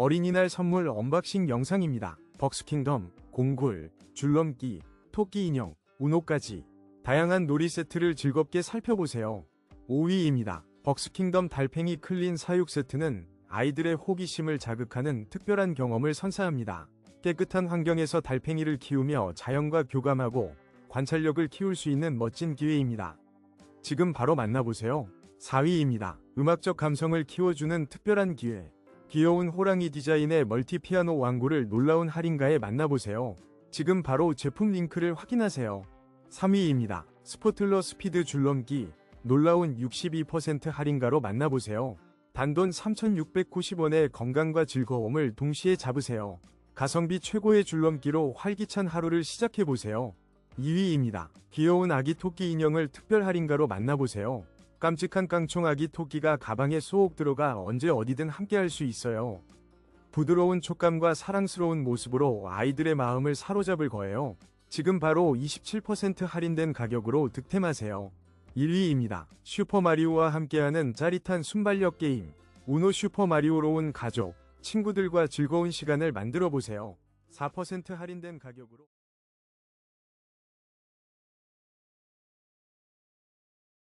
어린이날 선물 언박싱 영상입니다. 벅스킹덤, 공굴, 줄넘기, 토끼 인형, 우노까지 다양한 놀이 세트를 즐겁게 살펴보세요. 5위입니다. 벅스킹덤 달팽이 클린 사육 세트는 아이들의 호기심을 자극하는 특별한 경험을 선사합니다. 깨끗한 환경에서 달팽이를 키우며 자연과 교감하고 관찰력을 키울 수 있는 멋진 기회입니다. 지금 바로 만나보세요. 4위입니다. 음악적 감성을 키워주는 특별한 기회. 귀여운 호랑이 디자인의 멀티 피아노 왕구를 놀라운 할인가에 만나보세요. 지금 바로 제품 링크를 확인하세요. 3위입니다. 스포틀러 스피드 줄넘기 놀라운 62% 할인가로 만나보세요. 단돈 3,690원의 건강과 즐거움을 동시에 잡으세요. 가성비 최고의 줄넘기로 활기찬 하루를 시작해보세요. 2위입니다. 귀여운 아기 토끼 인형을 특별 할인가로 만나보세요. 깜찍한 깡총 아기 토끼가 가방에 쏙 들어가 언제 어디든 함께할 수 있어요. 부드러운 촉감과 사랑스러운 모습으로 아이들의 마음을 사로잡을 거예요. 지금 바로 27% 할인된 가격으로 득템하세요. 1위입니다. 슈퍼마리오와 함께하는 짜릿한 순발력 게임. 우노 슈퍼마리오로 온 가족, 친구들과 즐거운 시간을 만들어 보세요. 4% 할인된 가격으로